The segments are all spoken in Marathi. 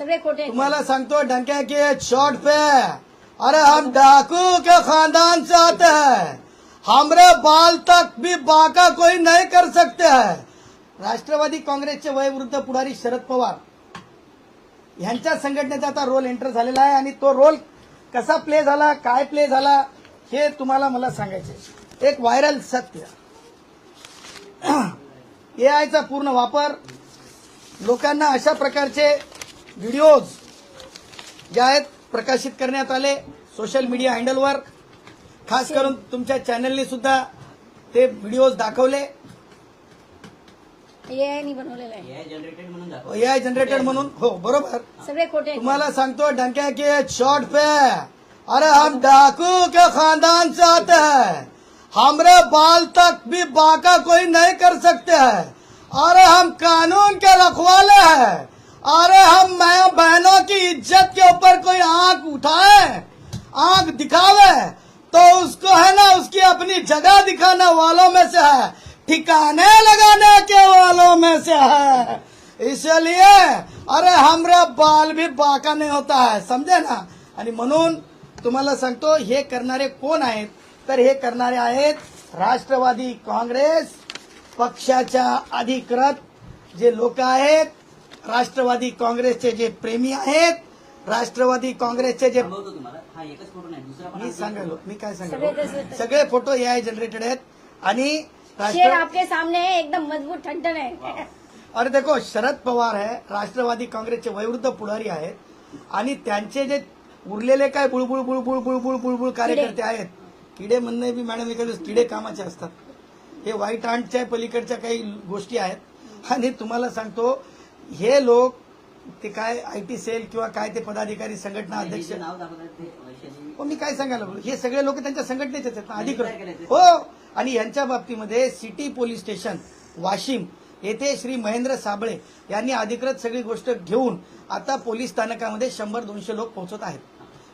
सगळे खोटे तुम्हाला सांगतो डंके के शॉर्ट पे. अरे हम डाकू के खानदान से आते हैं. हमरे बाल तक भी बाका कोई नहीं कर सकते है. राष्ट्रवादी काँग्रेसचे वयवृद्ध पुढारी शरद पवार. यांच्या संघटनेचा आता रोल एंटर झालेला आहे आणि तो रोल कसा प्ले झाला काय प्ले झाला हे तुम्हाला मला सांगायचे एक व्हायरल सत्य. ए आयचा पूर्ण वापर लोकांना अशा प्रकारचे व्हिडिओज जे आहेत प्रकाशित करण्यात आले सोशल मीडिया हँडलवर. खास करून तुमच्या चॅनलने सुद्धा ते व्हिडिओज दाखवले. ए आय बनवलेलं आहे. एआय जनरेटेड म्हणून हो बरोबर. सगळे खोटे. तुम्हाला सांगतो डंके के शॉर्ट पे. अरे हम डाकू के खानदान से आते हैं. हमरे बाल तक भी बाका कोई नहीं कर सकते हैं. अरे हम कानून के रखवाले हैं. अरे हम मैं बहनों की इज्जत के ऊपर कोई आंख उठाए आंख दिखावे तो उसको है ना उसकी अपनी जगह दिखाने वालों में से है ठिकाने लगाने के वालों में से है। इसलिए अरे हमरा बाल भी बाका नहीं होता है समजे ना? आणि म्हणून तुम्हाला सांगतो हे करणारे कोण आहेत तर हे करणारे आहेत राष्ट्रवादी काँग्रेस पक्षाच्या अधिकृत जे लोक आहेत राष्ट्रवादी काँग्रेसचे जे प्रेमी आहेत राष्ट्रवादी काँग्रेसचे जे थांबवतो तुम्हाला. हा एकच फोटो नाही दुसरा पण मी. सांगालो मी काय सांगालो. सगळे फोटो ए आय जनरेटेड आहेत आणि शेर राष्ट्र आपके सामने है एकदम मजबूत ठणठण आहे अरे देखो शरद पवार आहे राष्ट्रवादी काँग्रेसचे वयोवृद्ध पुढारी आहेत आणि त्यांचे जे उरलेले काय बुळबुळ बुळबुळ बुळबुळ बुळबुळ कार्यकर्ते आहेत किडे म्हणणे बी मॅडम एखादे किडे कामाचे असतात. हे व्हाईट आंटच्या पलीकडच्या काही गोष्टी आहेत. आणि तुम्हाला सांगतो हे लोक ते काय आय टी सेल किंवा काय ते पदाधिकारी संघटना अध्यक्ष नाव दाखवतात हो मी काय सांगायला लागलो हे सगळे लोक त्यांच्या संघटनेचेच आहेत ना अधिकृत? हो आणि यांच्या बाबतीमध्ये सिटी पोलीस स्टेशन वाशिम येथे श्री महेंद्र साबळे यांनी अधिकृत सगळी गोष्ट घेऊन आता पोलीस स्थानकामध्ये शंभर दोनशे लोक पोहोचत आहेत.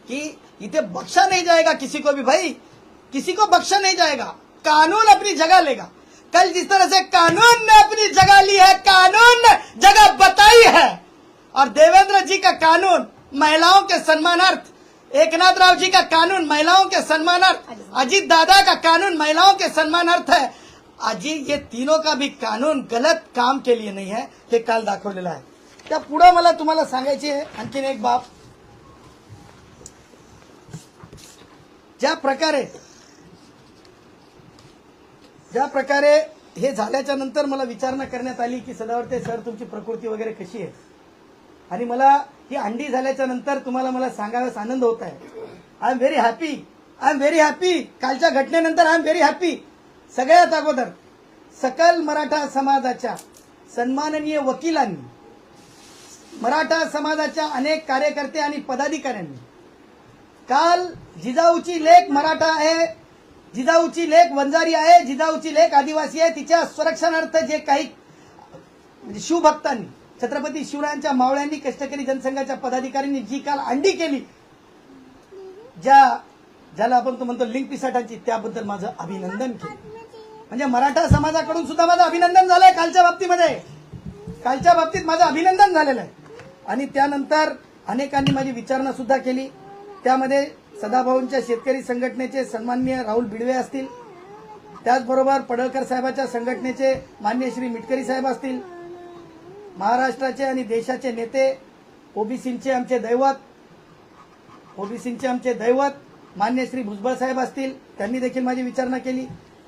कि इथे बख्शा नहीं जाएगा किसी को भी भाई. किसी को बख्शा नहीं जाएगा कानून अपनी जगह लेगा. कल जिस तरह से कानून ने अपनी जगह ली है, कानून ने जगह बताई है। और देवेंद्र जी का कानून महिलाओं के सम्मानार्थ, एकनाथ राव जी का कानून महिलाओं के सम्मानार्थ, अजीत दादा का कानून महिलाओं के सम्मानार्थ है। अजीत ये तीनों का भी कानून गलत काम के लिए नहीं है हे काल दाखवलेलं आहे त्या पुढे मला तुम्हाला सांगायची आहे? आणखीन एक बाब. ज्या प्रकारे ज्या प्रकारे हे झाल्याच्यानंतर मला विचारणा करण्यात आली की सदावर्ते सर तुमची प्रकृती वगैरे कशी आहे? आणि मला ही अंडी झाल्याच्यानंतर तुम्हाला मला सांगाव्यास आनंद होत आहे. I am very happy I am very happy कालच्या घटनेनंतर आय एम व्हेरी हॅपी सगळ्यात अगोदर सकल मराठा समाजाच्या सन्माननीय वकिलांनी मराठा समाजाच्या अनेक कार्यकर्ते आणि पदाधिकाऱ्यांनी काल जिजाऊची लेख मराठा आहे जिजाऊची लेख वंजारी आहे जिजाऊची लेख आदिवासी आहे तिच्या संरक्षणार्थ जे काही म्हणजे शिवभक्तांनी छत्रपती शिवरायांच्या मावळ्यांनी कष्टकरी जनसंघाच्या पदाधिकाऱ्यांनी जी काल अंडी केली ज्या ज्याला आपण तो म्हणतो लिंक पिसाटांची त्याबद्दल माझं अभिनंदन केलं. म्हणजे मराठा समाजाकडून सुद्धा माझं अभिनंदन झालंय कालच्या बाबतीमध्ये. कालच्या बाबतीत माझं अभिनंदन झालेलं आहे. आणि त्यानंतर अनेकांनी माझी विचारणा सुद्धा केली. त्यामध्ये सदाभाऊंच्या शेतकरी संघटनेचे सन्माननीय राहुल बिडवे असतील. त्याचबरोबर पडळकर साहेबाच्या संघटनेचे मान्य श्री मिटकरी साहेब असतील. महाराष्ट्राचे आणि देशाचे नेते ओबीसींचे आमचे दैवत ओबीसींचे आमचे दैवत मान्य श्री भुजबळ साहेब असतील त्यांनी देखील माझी विचारणा केली.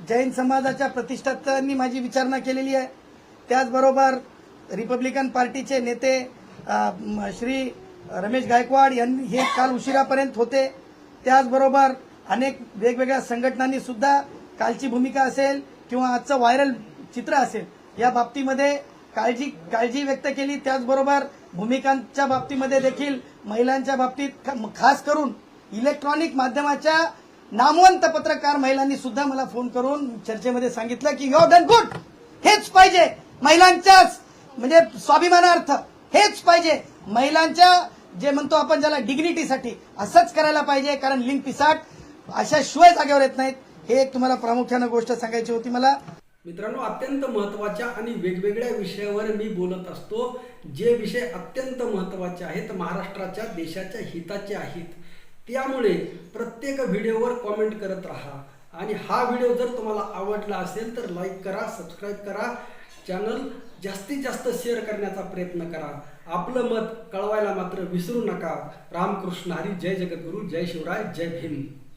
जैन समाजाच्या प्रतिष्ठातांनी माझी विचारणा केलेली आहे. त्याचबरोबर रिपब्लिकन पार्टीचे नेते श्री रमेश गायकवाड यांनी हे काल उशिरापर्यंत होते. त्याचबरोबर अनेक वेगवेगळ्या संघटनांनी सुद्धा कालची भूमिका असेल किंवा आजचं व्हायरल चित्र असेल या बाबतीमध्ये काळजी काळजी व्यक्त केली. त्याचबरोबर भूमिकांच्या बाबतीमध्ये देखील महिलांच्या बाबतीत ख- खास करून इलेक्ट्रॉनिक माध्यमाच्या नामवंत पत्रकार महिलांनी सुद्धा मला फोन करून चर्चेमध्ये सांगितलं की यू डन गुड हेच पाहिजे महिलांच्याच म्हणजे स्वाभिमानार्थ हेच पाहिजे महिलांच्या जे म्हणतो आपण ज्याला डिग्निटीसाठी असंच करायला पाहिजे कारण लिंक पिसाट अशा शिवाय जागेवर येत नाहीत. हे एक तुम्हाला प्रामुख्यानं गोष्ट सांगायची होती मला. मित्रांनो अत्यंत महत्त्वाच्या आणि वेगवेगळ्या विषयावर मी बोलत असतो. जे विषय अत्यंत महत्त्वाचे आहेत महाराष्ट्राच्या देशाच्या हिताचे आहेत. त्यामुळे प्रत्येक व्हिडिओवर कॉमेंट करत राहा. आणि हा व्हिडिओ जर तुम्हाला आवडला असेल तर लाईक करा सबस्क्राईब करा. चॅनल जास्तीत जास्त शेअर करण्याचा प्रयत्न करा. आपलं मत कळवायला मात्र विसरू नका. रामकृष्ण हरी. जय जगद्गुरू. जय शिवराय. जय भीम.